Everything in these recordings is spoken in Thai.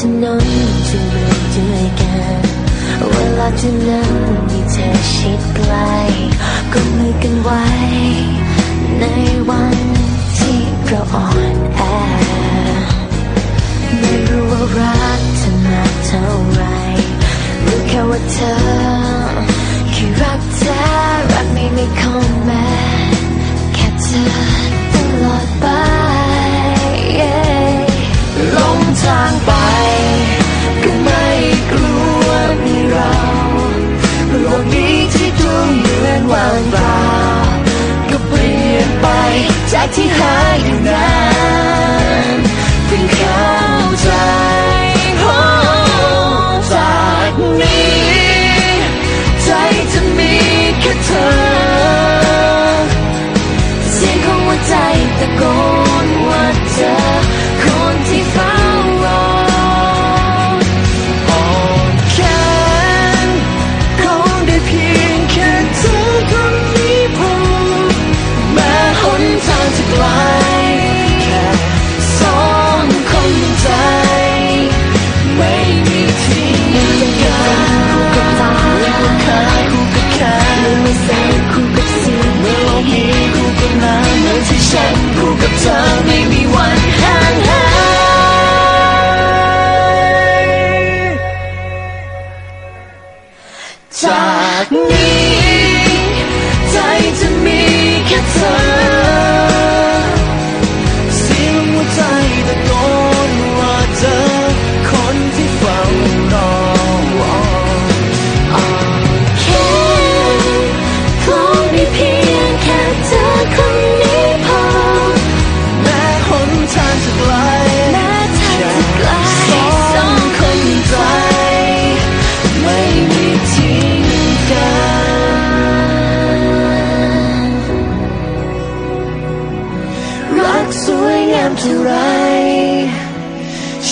ถนนจูงมือด้วยกันเวลาที่นั้นมีเธอชิดใกล้ก็มือกันไว้ ในวันที่เราอ่อนแอไม่รู้ว่ารักเธอมากเท่าไหรรู้แค่ว่าเธอคือ ดูเหมือนว่างเปล่าก็เปลี่ยนไปจากที่หายอยู่นาน ที่ฉันคู่กับเธอไม่มีวันห่างหายจากนี้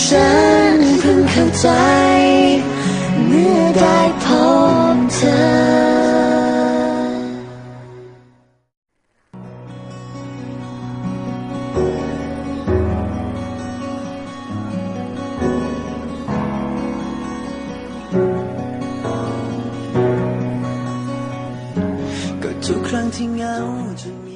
ฉันเพิ่งเข้าใจ เมื่อได้พบเธอก็ทุกครั้งที่เงาจน